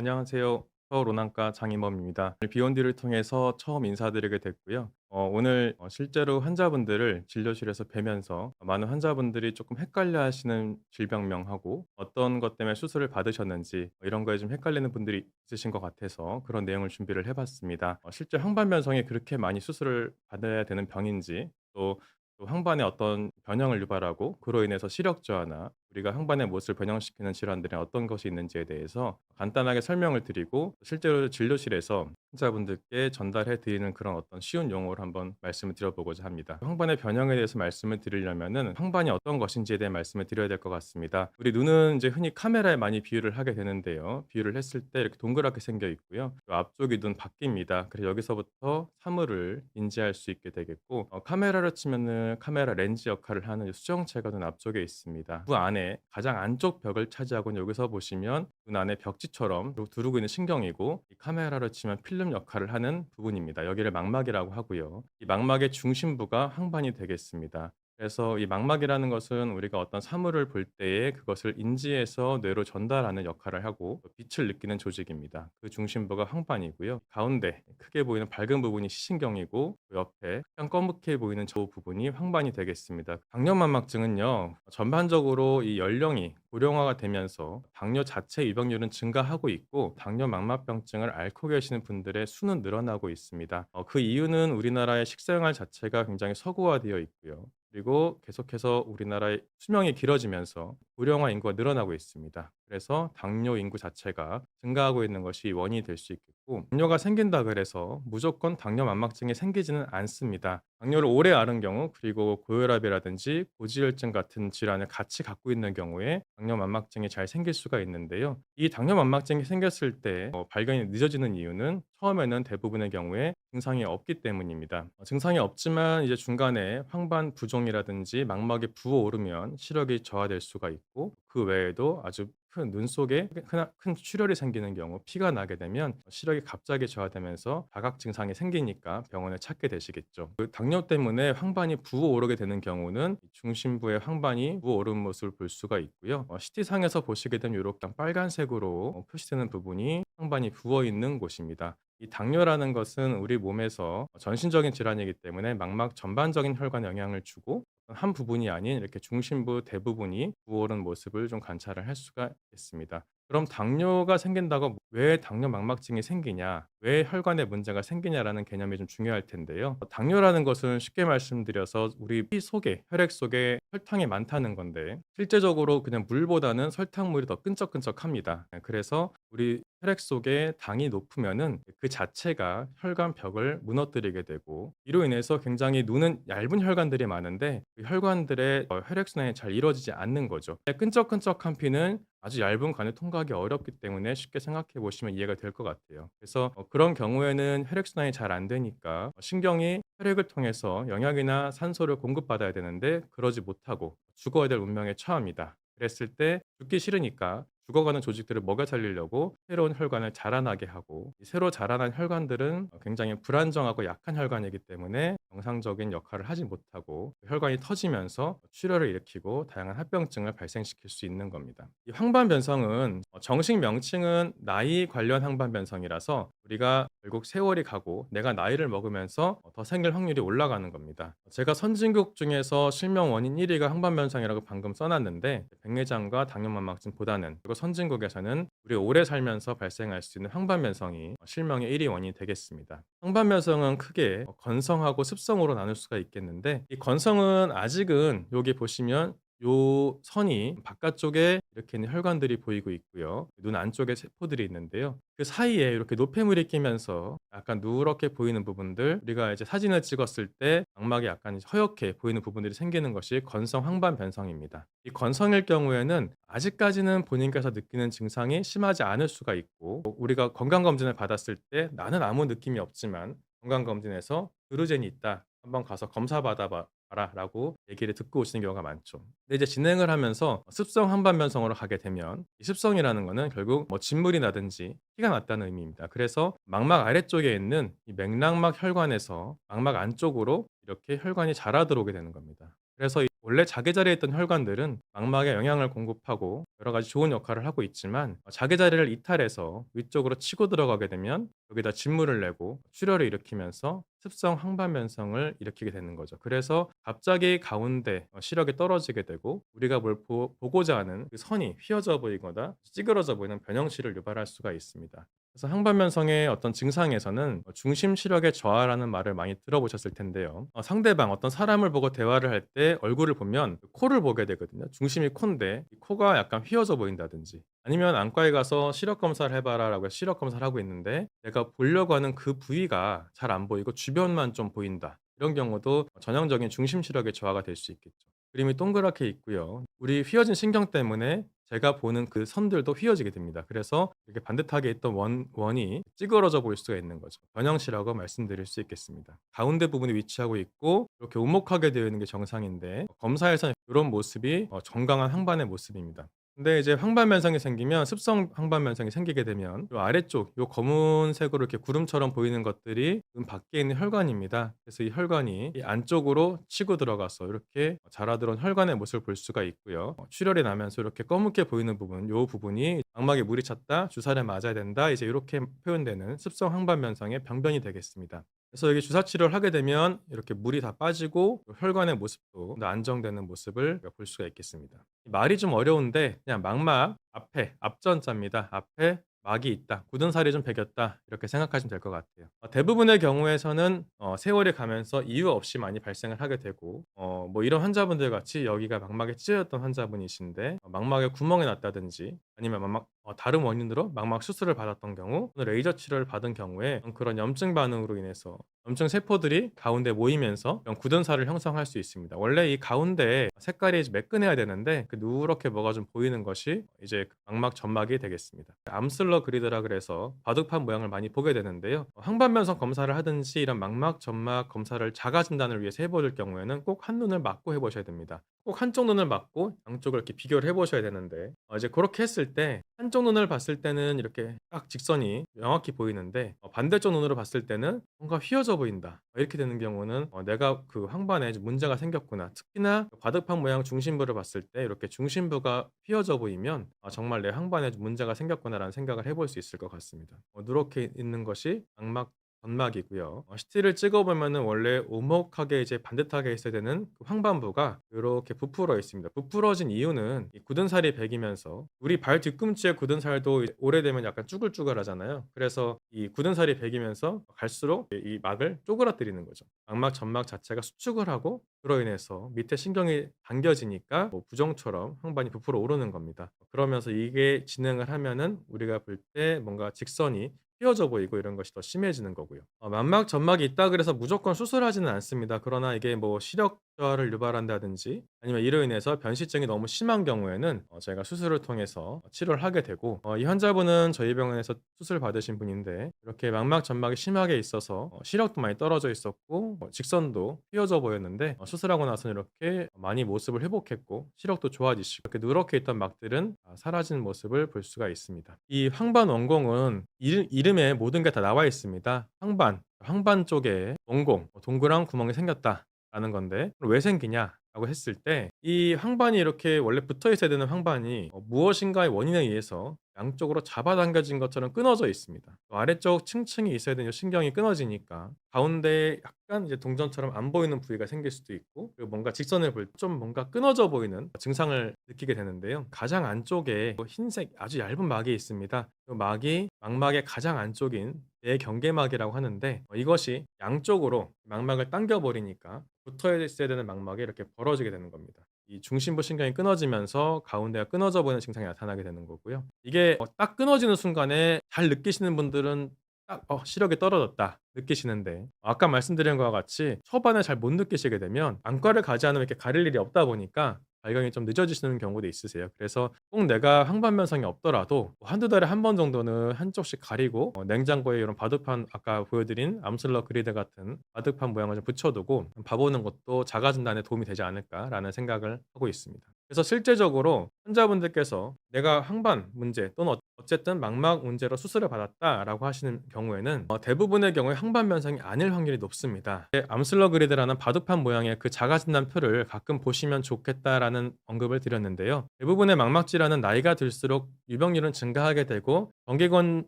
안녕하세요. 서울 오남과 장인범입니다. 비욘디를 통해서 처음 인사드리게 됐고요. 어, 오늘 어, 실제로 환자분들을 진료실에서 뵈면서 많은 환자분들이 조금 헷갈려 하시는 질병명하고 어떤 것 때문에 수술을 받으셨는지 뭐 이런 거에 좀 헷갈리는 분들이 있으신 것 같아서 그런 내용을 준비를 해봤습니다. 어, 실제 황반변성이 그렇게 많이 수술을 받아야 되는 병인지 또 또 황반에 어떤 변형을 유발하고 그로 인해서 시력 저하나 우리가 황반의 못을 변형시키는 질환들이 어떤 것이 있는지에 대해서 간단하게 설명을 드리고 실제로 진료실에서 환자분들께 전달해 드리는 그런 어떤 쉬운 용어를 한번 말씀을 드려보고자 합니다. 황반의 변형에 대해서 말씀을 드리려면은 황반이 어떤 것인지에 대해 말씀을 드려야 될 것 같습니다. 우리 눈은 이제 흔히 카메라에 많이 비유를 하게 되는데요. 비유를 했을 때 이렇게 동그랗게 생겨 있고요. 그 앞쪽이 눈 바뀝니다. 그래서 여기서부터 사물을 인지할 수 있게 되겠고 어, 카메라로 치면은 카메라 렌즈 역할을 하는 수정체가 눈 앞쪽에 있습니다. 그 안에 가장 안쪽 벽을 차지하고 여기서 보시면 눈 안에 벽지처럼 두르고 있는 신경이고 이 카메라로 치면 필름 역할을 하는 부분입니다. 여기를 망막이라고 하고요. 이 망막의 중심부가 황반이 되겠습니다. 그래서 이 망막이라는 것은 우리가 어떤 사물을 볼 때에 그것을 인지해서 뇌로 전달하는 역할을 하고 빛을 느끼는 조직입니다. 그 중심부가 황반이고요. 가운데 크게 보이는 밝은 부분이 시신경이고 그 옆에 약간 검게 보이는 저 부분이 황반이 되겠습니다. 당뇨망막증은요. 전반적으로 이 연령이 고령화가 되면서 당뇨 자체 유병률은 증가하고 있고 당뇨 망막병증을 앓고 계시는 분들의 수는 늘어나고 있습니다. 어, 그 이유는 우리나라의 식생활 자체가 굉장히 서구화되어 있고요. 그리고 계속해서 우리나라의 수명이 길어지면서 고령화 인구가 늘어나고 있습니다. 그래서 당뇨 인구 자체가 증가하고 있는 것이 원인이 될 수 있겠고 당뇨가 생긴다 그래서 무조건 당뇨 만막증이 생기지는 않습니다. 당뇨를 오래 앓은 경우 그리고 고혈압이라든지 고지혈증 같은 질환을 같이 갖고 있는 경우에 당뇨 만막증이 잘 생길 수가 있는데요. 이 당뇨 만막증이 생겼을 때 어, 발견이 늦어지는 이유는 처음에는 대부분의 경우에 증상이 없기 때문입니다. 어, 증상이 없지만 이제 중간에 황반 부종이라든지 망막이 부어오르면 시력이 저하될 수가 있고 그 외에도 아주 큰 눈 속에 큰 큰 출혈이 생기는 경우 피가 나게 되면 시력이 갑자기 저하되면서 자각 증상이 생기니까 병원을 찾게 되시겠죠. 그 당뇨 때문에 황반이 부어오르게 되는 경우는 중심부의 황반이 부어오른 모습을 볼 수가 있고요. 어 CT상에서 보시게 되면 요렇게 빨간색으로 어 표시되는 부분이 황반이 부어 있는 곳입니다. 이 당뇨라는 것은 우리 몸에서 전신적인 질환이기 때문에 망막 전반적인 혈관에 영향을 주고 한 부분이 아닌 이렇게 중심부 대부분이 부어오른 모습을 좀 관찰을 할 수가 있습니다. 그럼 당뇨가 생긴다고 왜 당뇨 망막증이 생기냐, 왜 혈관에 문제가 생기냐라는 개념이 좀 중요할 텐데요. 당뇨라는 것은 쉽게 말씀드려서 우리 피 속에, 혈액 속에 설탕이 많다는 건데 실제적으로 그냥 물보다는 설탕물이 더 끈적끈적합니다. 네, 그래서 우리 혈액 속에 당이 높으면은 그 자체가 혈관 벽을 무너뜨리게 되고 이로 인해서 굉장히 눈은 얇은 혈관들이 많은데 그 혈관들의 어, 혈액순환이 잘 이루어지지 않는 거죠. 끈적끈적한 피는 아주 얇은 관을 통과하기 어렵기 때문에 쉽게 생각해 보시면 이해가 될 것 같아요. 그래서 어 그런 경우에는 혈액순환이 잘 안 되니까 어 신경이 혈액을 통해서 영양이나 산소를 공급받아야 되는데 그러지 못하고 죽어야 될 운명에 처합니다. 그랬을 때 죽기 싫으니까 죽어가는 조직들을 먹여 살리려고 새로운 혈관을 자라나게 하고 이 새로 자라난 혈관들은 어 굉장히 불안정하고 약한 혈관이기 때문에 정상적인 역할을 하지 못하고 그 혈관이 터지면서 출혈을 일으키고 다양한 합병증을 발생시킬 수 있는 겁니다. 이 황반 변성은 어 정식 명칭은 나이 관련 황반변성이라서 우리가 결국 세월이 가고 내가 나이를 먹으면서 어더 생길 확률이 올라가는 겁니다. 제가 선진국 중에서 실명 원인 1 위가 황반변성이라고 방금 써 놨는데 백내장과 당뇨만막증보다는 그리고 선진국에서는 우리 오래 살면서 발생할 수 있는 황반변성이 어 실명의 1위 원인이 되겠습니다. 황반변성은 크게 어 건성하고 습성으로 나눌 수가 있겠는데 이 건성은 아직은 여기 보시면 요 선이 바깥쪽에 이렇게 있는 혈관들이 보이고 있고요. 눈 안쪽에 세포들이 있는데요. 그 사이에 이렇게 노폐물이 끼면서 약간 누렇게 보이는 부분들 우리가 이제 사진을 찍었을 때 망막이 약간 허옇게 보이는 부분들이 생기는 것이 건성 황반 변성입니다. 이 건성일 경우에는 아직까지는 본인께서 느끼는 증상이 심하지 않을 수가 있고 우리가 건강 검진을 받았을 때 나는 아무 느낌이 없지만 건강 검진에서 드루젠이 있다. 한번 가서 검사 받아 봐 라라고 얘기를 듣고 오시는 경우가 많죠. 근데 이제 진행을 하면서 습성 한반변성으로 가게 되면 이 습성이라는 거는 결국 뭐 진물이 나든지 피가 났다는 의미입니다. 그래서 망막 아래쪽에 있는 이 맥락막 혈관에서 망막 안쪽으로 이렇게 혈관이 자라 들어오게 되는 겁니다. 그래서 이 원래 자기 자리에 있던 혈관들은 망막에 영양을 공급하고 여러 가지 좋은 역할을 하고 있지만 어 자기 자리를 이탈해서 위쪽으로 치고 들어가게 되면 여기다 진물을 내고 출혈을 일으키면서 습성 항반변성을 일으키게 되는 거죠. 그래서 갑자기 가운데 어 시력이 떨어지게 되고 우리가 뭘보 보고자 하는 그 선이 휘어져 보이거나 찌그러져 보이는 변형치를 유발할 수가 있습니다. 그래서 항반변성의 어떤 증상에서는 어 중심 시력의 저하라는 말을 많이 들어보셨을 텐데요. 어 상대방 어떤 사람을 보고 대화를 할 때 얼굴을 보면 그 코를 보게 되거든요. 중심이 콘데 이 코가 약간 휘어져 보인다든지 아니면 "안과에 가서 시력 검사를 해 봐라."라고 해서 시력 검사를 하고 있는데 내가 보려고 하는 그 부위가 잘 안 보이고 주변만 좀 보인다. 이런 경우도 전형적인 중심 시력의 저하가 될 수 있겠죠. 그림이 동그랗게 있고요. 우리 휘어진 신경 때문에 제가 보는 그 선들도 휘어지게 됩니다. 그래서 이렇게 반듯하게 있던 원 원이 찌그러져 보일 수가 있는 거죠. 변형치라고 말씀드릴 수 있겠습니다. 가운데 부분에 위치하고 있고 이렇게 오목하게 되어 있는 게 정상인데 검사에서는 요런 모습이 어 정강한 항반의 모습입니다. 근데 이제 항반변성이 생기면 습성 항반변성이 생기게 되면 요 아래쪽 요 검은색으로 이렇게 구름처럼 보이는 것들이 눈 밖에 있는 혈관입니다. 그래서 이 혈관이 이 안쪽으로 치고 들어가서 이렇게 자라 들어온 혈관의 모습을 볼 수가 있고요. 어 출혈이 나면서 이렇게 검게 보이는 부분 요 부분이 '망막에 물이 찼다. 주사를 맞아야 된다.' 이제 요렇게 표현되는 습성 항반변성의 병변이 되겠습니다. 그래서 여기 주사 치료를 하게 되면 이렇게 물이 다 빠지고 혈관의 모습도 더 안정되는 모습을 볼 수가 있겠습니다. 말이 좀 어려운데 그냥 망막 앞에 앞전자입니다. 앞에 막이 있다. 굳은 살이 좀 배겼다. 이렇게 생각하시면 될 것 같아요. 어 대부분의 경우에서는 어 세월이 가면서 이유 없이 많이 발생을 하게 되고 어 뭐 이런 환자분들 같이 여기가 망막에 찢어졌던 환자분이신데 어 망막에 구멍이 났다든지 아니면 망막 어 다른 원인으로 망막 수술을 받았던 경우 레이저 치료를 받은 경우에 그런 염증 반응으로 인해서 염증 세포들이 가운데 모이면서 이런 굳은 살을 형성할 수 있습니다. 원래 이 가운데에 색깔이 매끈해야 되는데 그 누렇게 뭐가 좀 보이는 것이 이제 망막 점막이 되겠습니다. 암슬러 그리드라 그래서 바둑판 모양을 많이 보게 되는데요. 어 항반변성 검사를 하든지 이런 망막 점막 검사를 자가 진단을 위해서 해 보실 경우에는 꼭 한 눈을 맞고 해 보셔야 됩니다. 꼭 한쪽 눈을 맞고 양쪽을 이렇게 비교를 해 보셔야 되는데 어 이제 고렇게 했을 때 한쪽 눈을 봤을 때는 이렇게 딱 직선이 명확히 보이는데 어 반대쪽 눈으로 봤을 때는 뭔가 휘어져 보인다. 어 이렇게 되는 경우는 어 '내가 그 항반에 좀 문제가 생겼구나.' 특히나 바둑판 모양 중심부를 봤을 때 이렇게 중심부가 휘어져 보이면 '아 정말 내 항반에 좀 문제가 생겼구나.'라는 생각을 해볼 수 있을 것 같습니다. 어 누렇게 있는 것이 망막 점막이고요. 어 CT를 찍어 보면은 원래 오목하게 이제 반듯하게 있어야 되는 그 황반부가 요렇게 부풀어 있습니다. 부풀어진 이유는 이 굳은 살이 배기면서 우리 발 뒤꿈치에 굳은 살도 오래되면 약간 쭈글쭈글하잖아요. 그래서 이 굳은 살이 배기면서 갈수록 이 이 막을 쪼그라뜨리는 거죠. 망막 점막 자체가 수축을 하고 그로 인해서 밑에 신경이 당겨지니까 뭐 부종처럼 항반이 부풀어 오르는 겁니다. 그러면서 이게 진행을 하면은 우리가 볼 때 뭔가 직선이 휘어져 보이고 이런 것이 더 심해지는 거고요. 어 망막 점막이 있다 그래서 무조건 수술하지는 않습니다. 그러나 이게 뭐 시력 저하를 유발한다든지 아니면 이로 인해서 변실증이 너무 심한 경우에는 어 저희가 수술을 통해서 치료를 하게 되고 어 이 환자분은 저희 병원에서 수술 받으신 분인데 이렇게 망막 점막이 심하게 있어서 어 시력도 많이 떨어져 있었고 어 직선도 휘어져 보였는데 어 수술하고 나서는 이렇게 많이 모습을 회복했고 시력도 좋아지시고 이렇게 누렇게 있던 막들은 아 사라진 모습을 볼 수가 있습니다. 이 황반 원공은 이름 이름에 모든 게 다 나와 있습니다. 황반, 황반 쪽에 원공, 동그란 구멍이 생겼다 라는 건데 왜 생기냐 라고 했을 때 이 황반이 이렇게 원래 붙어 있어야 되는 황반이 어 무엇인가의 원인에 의해서 양쪽으로 잡아당겨진 것처럼 끊어져 있습니다. 또 아래쪽 층층이 있어야 되는 요 신경이 끊어지니까 가운데에 약간 이제 동전처럼 안 보이는 부위가 생길 수도 있고 그리고 뭔가 직선을 볼때좀 뭔가 끊어져 보이는 증상을 느끼게 되는데요. 가장 안쪽에 뭐 흰색 아주 얇은 막이 있습니다. 그 막이 망막의 가장 안쪽인 내경계막이라고 하는데 어 이것이 양쪽으로 망막을 당겨 버리니까 붙어 있어야 되는 망막이 이렇게 벌어지게 되는 겁니다. 이 중심부 신경이 끊어지면서 가운데가 끊어져 보이는 증상이 나타나게 되는 거고요. 이게 어딱 끊어지는 순간에 잘 느끼시는 분들은 딱 '어 시력이 떨어졌다.' 느끼시는데 아까 말씀드린 것과 같이 초반에 잘 못 느끼시게 되면 안과를 가지 않으면 이렇게 가릴 일이 없다 보니까 발견이 좀 늦어지시는 경우도 있으세요. 그래서 꼭 내가 항반변성이 없더라도 뭐1-2 달에 1번 정도는 한쪽씩 가리고 어 냉장고에 이런 바둑판 아까 보여드린 암슬러 그리드 같은 바둑판 모양을 좀 붙여 두고 봐 보는 것도 자가 진단에 도움이 되지 않을까라는 생각을 하고 있습니다. 그래서 실제적으로 환자분들께서 내가 항반 문제 또는 어 어쨌든 망막 문제로 수술을 받았다라고 하시는 경우에는 어, 대부분의 경우에 항반 변성이 아닐 확률이 높습니다. 네, 암슬러 그리드라는 바둑판 모양의 그 자가 진단 표를 가끔 보시면 좋겠다라는 언급을 드렸는데요. 대부분의 망막 질환은 나이가 들수록 유병률은 증가하게 되고 정기건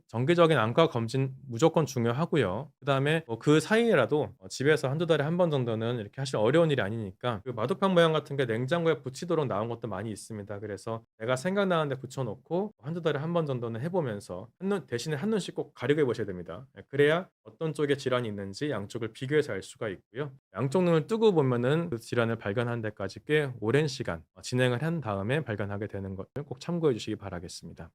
정기적인 안과 검진 무조건 중요하고요. 그다음에 뭐 그 사이에라도 어, 집에서 한두 달에 한 번 정도는 이렇게 하실 어려운 일이 아니니까 그 마두판 모양 같은 게 냉장고에 붙이도록 나온 것도 많이 있습니다. 그래서 내가 생각나는데 붙여놓고 한두 달에 한 번 정도 는 해보면서 한눈 대신에 한눈씩 꼭 가리고 해보셔야 됩니다. 예, 그래야 어떤 쪽에 질환이 있는지 양쪽을 비교해서 알 수가 있고요. 양쪽 눈을 뜨고 보면은 그 질환을 발견하는 데까지 꽤 오랜 시간 어, 진행을 한 다음에 발견하게 되는 것을 꼭 참고해 주시기 바라겠습니다.